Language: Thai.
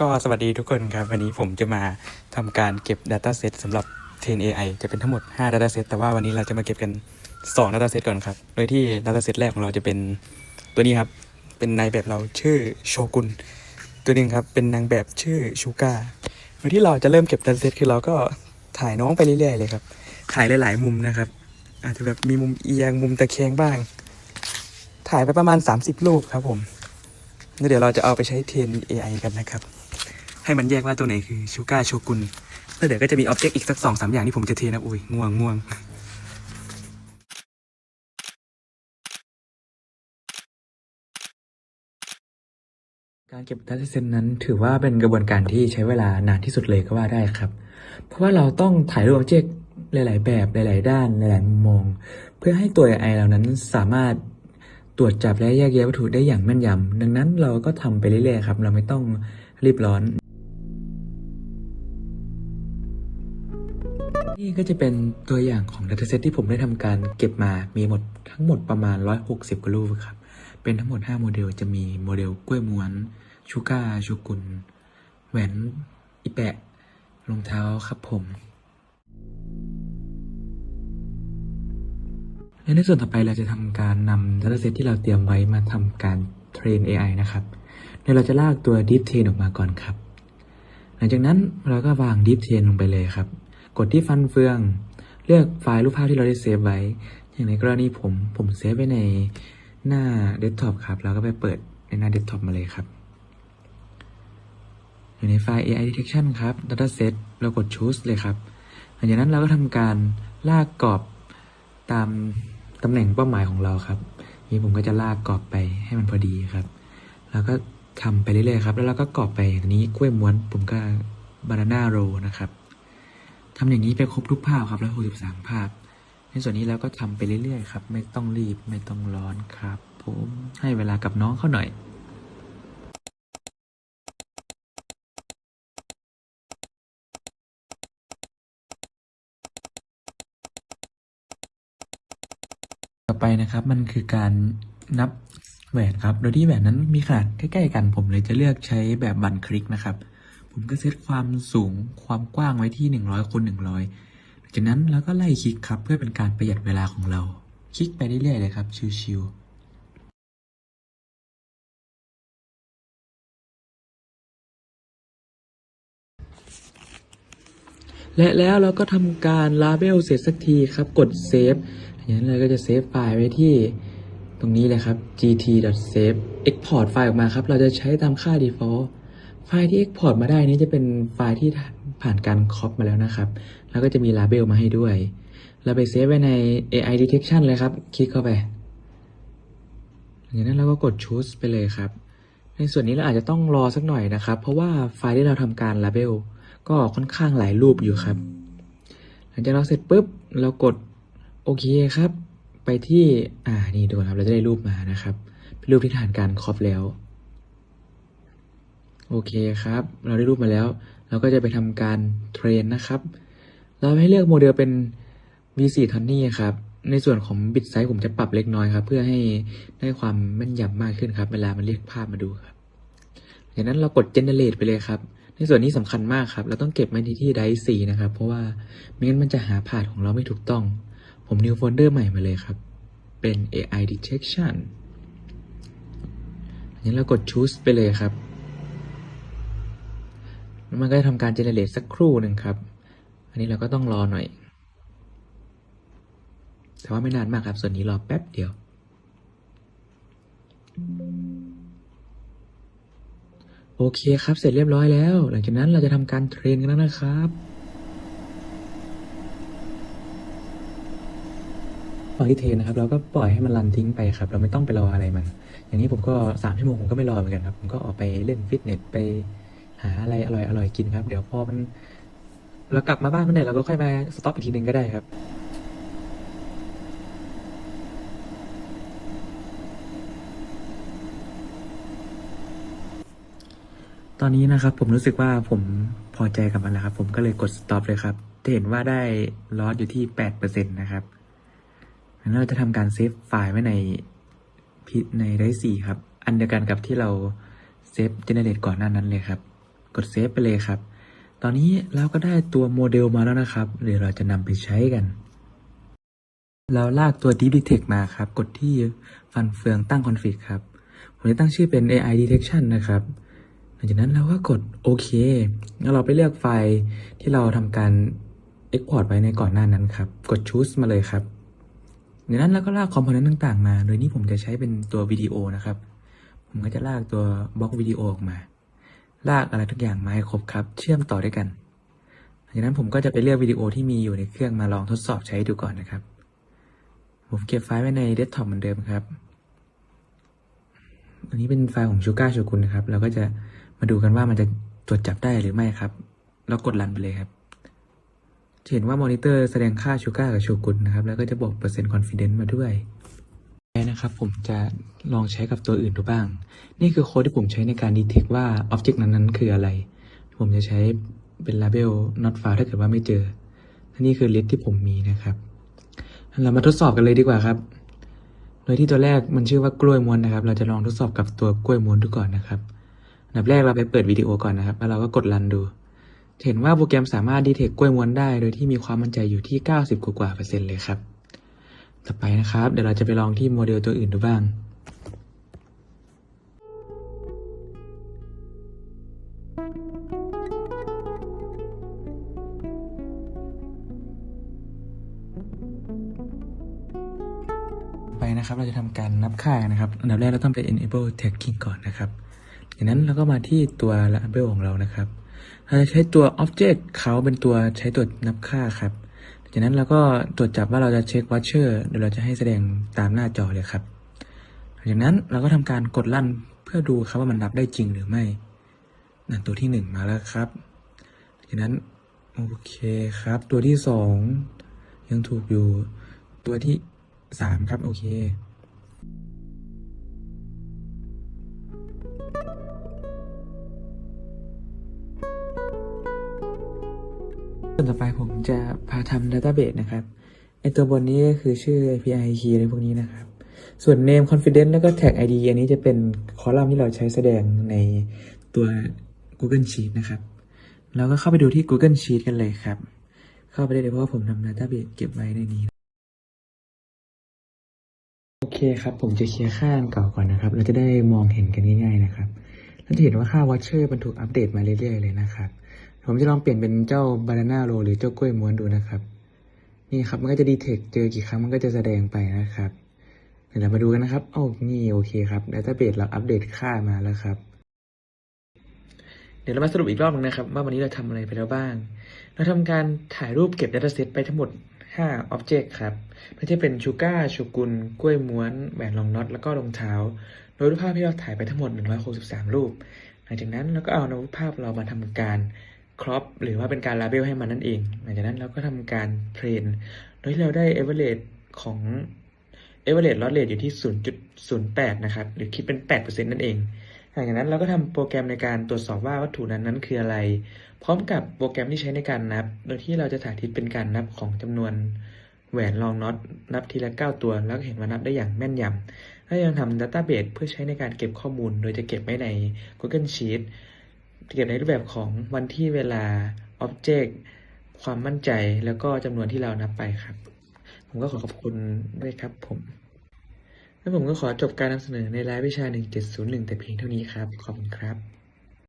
ก็สวัสดีทุกคนครับ วันนี้ผมจะมาทำการเก็บ Dataset สำหรับ Train AI จะเป็นทั้งหมด 5 Dataset แต่ว่าวันนี้เราจะมาเก็บกัน 2 Dataset ก่อนครับ โดยที่ Dataset แรกของเราจะเป็นตัวนี้ครับ เป็นนายแบบเราชื่อโชกุนตัวนึงครับ เป็นนางแบบชื่อชูก้าโดยที่เราจะเริ่มเก็บ Dataset คือเราก็ถ่ายน้องไปเรื่อยๆเลยครับ ถ่ายหลายๆมุมนะครับ อาจจะแบบมีมุมเอียงมุมตะแคงบ้าง ถ่ายไปประมาณ 30 รูปครับผมเดี๋ยวเราจะเอาไปใช้เทรน AI กันนะครับ ให้มันแยกว่าตัวไหนคือชูก้าโชกุนแล้วเดี๋ยวก็จะมีออบเจกต์อีกสักสองสามอย่างที่ผมจะเทนะอุ้ยง่วงง่วงการเก็บ Data Set นั้นถือว่าเป็นกระบวนการที่ใช้เวลานานที่สุดเลยก็ว่าได้ครับ เพราะว่าเราต้องถ่ายรูปออบเจกต์หลาย ๆ แบบหลาย ๆ ด้านหลาย ๆ มุมมอง เพื่อให้ตัว AI เหล่านั้นสามารถตรวจจับและแยกแยะวัตถุได้อย่างแม่นยำดังนั้นเราก็ทำไปเรื่อย ๆ ครับ เราไม่ต้องรีบร้อน นี่ก็จะเป็นตัวอย่างของ Dataset ที่ผมได้ทำการเก็บมามีหมดทั้งหมดประมาณ 160กว่ารูปครับ เป็นทั้งหมด 5 โมเดลจะมีโมเดลกล้วยม้วน ชูก้า ชูกุล แหวน อีแปะ รองเท้าครับผมและในส่วนต่อไปเราจะทำการนำ Dataset ที่เราเตรียมไว้มาทำการเทรน AI นะครับโดยเราจะลากตัว Deep Train ออกมาก่อนครับ หลังจากนั้นเราก็วาง Deep Train ลงไปเลยครับ ดที่ฟันเฟือง เลือกไฟล์รูปภาพที่เราได้เซฟไว้ อย่างในกรณีผมผมเซฟไว้ในหน้าเดสก์ท็อปครับ แล้วก็ไปเปิดในหน้าเดสก์ท็อปมาเลยครับ อยู่ในไฟล์ AI detection ครับ dataset เรากด choose เลยครับ หลังจากนั้นเราก็ทำการลากกรอบตามตำแหน่งเป้าหมายของเราครับ นี่ผมก็จะลากกรอบไปให้มันพอดีครับ แล้วก็ทำไปเรื่อยๆครับ แล้วเราก็กรอบไปอันนี้กล้วยม้วน ผมก็ banana roll นะครับ ทำอย่างนี้ไปครบทุกภาพครับแล้ว63ภาพ ในส่วนนี้เราก็ทำไปเรื่อยๆครับ ไม่ต้องรีบไม่ต้องร้อนครับ ผมให้เวลากับน้องเขาหน่อยต่อไปนะครับมันคือการนับแหวนครับ โดยที่แหวนนั้นมีขนาดใกล้ ๆ กันผมเลยจะเลือกใช้แบบบันคลิกนะครับ ผมก็เซตความสูงความกว้างไว้ที่ 100คูณ100หลังจากนั้นเราก็ไล่คลิกครับเพื่อเป็นการประหยัดเวลาของเรา คลิกไปเรื่อยๆเลยครับ ชิวๆและแล้วเราก็ทำการลาเบลเสร็จสักทีครับ กดเซฟอย่างนั้นเราก็จะเซฟไฟล์ไว้ที่ตรงนี้เลยครับ gt.save export ไฟล์ออกมาครับ เราจะใช้ตามค่า default ไฟล์ที่ export มาได้นี้จะเป็นไฟล์ที่ผ่านการคอปมาแล้วนะครับ แล้วก็จะมีลาเบลมาให้ด้วย เราไปเซฟไว้ใน AI detection เลยครับ คลิกเข้าไปหลังจากนั้นเราก็กด choose ไปเลยครับ ในส่วนนี้เราอาจจะต้องรอสักหน่อยนะครับ เพราะว่าไฟล์ที่เราทำการลาเบลก็ค่อนข้างหลายรูปอยู่ครับ หลังจากเราเสร็จปุ๊บ เรากดโอเคครับ ไปที่ อ่า นี่ดูครับ เราจะได้รูปมานะครับ เป็นรูปที่ผ่านการคอปแล้ว โอเคครับ เราได้รูปมาแล้ว เราก็จะไปทำการเทรนนะครับ เราให้เลือกโมเดลเป็น V4 t o n n y ครับ ในส่วนของบิตไซส์ผมจะปรับเล็กน้อยครับ เพื่อให้ได้ความแม่นยำมากขึ้นครับ เวลามันเรียกภาพมาดูครับจากนั้นเรากด generate ไปเลยครับ ในส่วนนี้สำคัญมากครับ เราต้องเก็บไว้ที่ที่ไดร์สีนะครับ เพราะว่าไม่งั้นมันจะหาพาธของเราไม่ถูกต้อง ผม new folder ใหม่มาเลยครับ เป็น AI detection อย่างนี้เรากด choose ไปเลยครับ มันก็จะทำการ generate สักครู่หนึ่งครับ อันนี้เราก็ต้องรอหน่อย แต่ว่าไม่นานมากครับ ส่วนนี้รอแป๊บเดียว โอเคครับ เสร็จเรียบร้อยแล้ว หลังจากนั้นเราจะทำการเทรนกันแล้วนะครับตอที่เทรนนะครับเราก็ปล่อยให้มันรันทิ้งไปครับ เราไม่ต้องไปรออะไรมัน อย่างนี้ผมก็สามชั่วโมงผมก็ไม่รอเหมือนกันครับ ผมก็ออกไปเล่นฟิตเนสไป หาอะไรอร่อยอร่อยกินครับ เดี๋ยวพอมันเรากลับมาบ้านเมื่อไหร่เราก็ค่อยมาสต็อปอีกทีหนึ่งก็ได้ครับ ตอนนี้นะครับผมรู้สึกว่าผมพอใจกับมันแล้วครับ ผมก็เลยกด stop เลยครับจะเห็นว่าได้ลอสอยู่ที่แปดเปอร์เซ็นต์นะครับงั้นเราจะทำการเซฟไฟล์ไว้ในพิในไดสี่ครับ อันเดียวกันกับที่เราเซฟเจเนเรตก่อนหน้านั้นเลยครับ กดเซฟไปเลยครับ ตอนนี้เราก็ได้ตัวโมเดลมาแล้วนะครับ เดี๋ยวเราจะนำไปใช้กัน เราลากตัว Deep Detect มาครับ กดที่ฟันเฟืองตั้งคอนฟิกครับ ผมจะตั้งชื่อเป็น AI Detection นะครับหลังจากนั้นเราก็กดโอเค แล้วเราไปเลือกไฟล์ที่เราทำการ Export ไว้ในก่อนหน้านั้นครับ กด Choose มาเลยครับจากนั้นเราก็ลากคอมโพเนนต์ต่าง ๆ มา โดยนี้ผมจะใช้เป็นตัววิดีโอนะครับ ผมก็จะลากตัวบล็อกวิดีโอออกมา ลากอะไรทุกอย่างมาให้ครบครับ เชื่อมต่อด้วยกันหลังจากนั้นผมก็จะไปเลือกวิดีโอที่มีอยู่ในเครื่องมาลองทดสอบใช้ดูก่อนนะครับ ผมเก็บไฟล์ไว้ในเดสก์ท็อปเหมือนเดิมครับ อันนี้เป็นไฟล์ของชูก้าโชกุนนะครับ เราก็จะมาดูกันว่ามันจะตรวจจับได้หรือไม่ครับ แล้วกดรันไปเลยครับ จะเห็นว่ามอนิเตอร์แสดงค่าชูก้ากับโชกุนนะครับ แล้วก็จะบอกเปอร์เซ็นต์คอนฟิเดนซ์มาด้วย นะครับ ผมจะลองใช้กับตัวอื่นดูบ้าง นี่คือโค้ดที่ผมใช้ในการดีเทคว่าอ็อบเจกต์นั้นๆ คืออะไร ผมจะใช้เป็น label not found ถ้าเกิดว่าไม่เจอและนี่คือ list ที่ผมมีนะครับ เรามาทดสอบกันเลยดีกว่าครับ โดยที่ตัวแรกมันชื่อว่ากล้วยม้วนนะครับ เราจะลองทดสอบกับตัวกล้วยม้วนดูก่อนนะครับอันดับแรกเราไปเปิดวิดีโอก่อนนะครับ แล้วเราก็กดรันดูเห็นว่าโปรแกรมสามารถดีเทคกล้วยม้วนได้ โดยที่มีความมั่นใจอยู่ที่ 90 กว่าเปอร์เซ็นต์เลยครับ ต่อไปนะครับ เดี๋ยวเราจะไปลองที่โมเดลตัวอื่นดูบ้างไปนะครับ เราจะทำการนับค่านะครับ อันดับแรกเราต้องไป enable tagging ก่อนนะครับ จากนั้นเราก็มาที่ตัว label ของเรานะครับ เราจะใช้ตัว object เขาเป็นตัวใช้ตัวนับค่าครับ จากนั้นเราก็ตรวจจับว่าเราจะเช็ควัชเชอร์เดี๋ยวเราจะให้แสดงตามหน้าจอเลยครับจากนั้นเราก็ทำการกดลั่นเพื่อดูครับว่ามันรับได้จริงหรือไม่นั่นตัวที่หนึ่งมาแล้วครับจากนั้นโอเคครับ ตัวที่สองยังถูกอยู่ตัวที่สามครับ โอเค ส่วนต่อไปผมจะพาทำ Database นะครับ ไอตัวบนนี้ก็คือชื่อ API key อะไรพวกนี้นะครับ ส่วน name confidence แล้วก็ tag ID อันนี้จะเป็นคอลัมน์ที่เราใช้แสดงในตัว Google Sheet นะครับเราก็เข้าไปดูที่ Google Sheet กันเลยครับ เข้าไปได้เลยเพราะว่าผมทำ Database เก็บไว้ในนี้ โอเคครับ ผมจะเคลียร์ค่าอันเก่าก่อนนะครับ เราจะได้มองเห็นกันง่าย ๆนะครับเราจะเห็นว่าค่า Watcher มันถูกอัปเดตมาเรื่อยๆเลยนะครับ ผมจะลองเปลี่ยนเป็นเจ้า Banana Roll หรือเจ้ากล้วยม้วนดูนะครับ นี่ครับมันก็จะดีเทคเจอกี่ครั้งมันก็จะแสดงไปนะครับเดี๋ยวเรามาดูกันนะครับโอ้นี่โอเคครับ Database เราอัปเดตค่ามาแล้วครับ เดี๋ยวเรามาสรุปอีกรอบหนึงนะครับ ว่าวันนี้เราทำอะไรไปแล้วบ้าง เราทำการถ่ายรูปเก็บ Dataset ไปทั้งหมด5 Object ครับไม่ใช่เป็นชูก้าชูกุลกล้วยม้วนแหวนรองน็อตแล้วก็รองเท้า โดยรูปภาพที่เราถ่ายไปทั้งหมด 163 รูป หลังจากนั้นเราก็เอารูปภาพเรามาทำการ ครอปหรือว่าเป็นการลาเบลให้มันนั่นเอง หลังจากนั้นเราก็ทำการเทรน โดยที่เราได้ average ของ average loss rate อยู่ที่ 0.08 นะครับ หรือคิดเป็น 8%นั่นเองหลังจากนั้นเราก็ทำโปรแกรมในการตรวจสอบว่าวัตถุนั้นนั้นคืออะไร พร้อมกับโปรแกรมที่ใช้ในการนับ โดยที่เราจะสาธิตเป็นการนับของจำนวนแหวนรองน็อตนับทีละ 9 ตัว แล้วก็เห็นว่านับได้อย่างแม่นยำและยังทำ Database เพื่อใช้ในการเก็บข้อมูล โดยจะเก็บไว้ใน Google Sheet เก็บในรูปแบบของวันที่เวลา Object ความมั่นใจแล้วก็จำนวนที่เรานับไปครับ ผมก็ขอขอบคุณด้วยครับผม และผมก็ขอจบการนำเสนอในรายวิชา 1701 แต่เพียงเท่านี้ครับ ขอบคุณครับ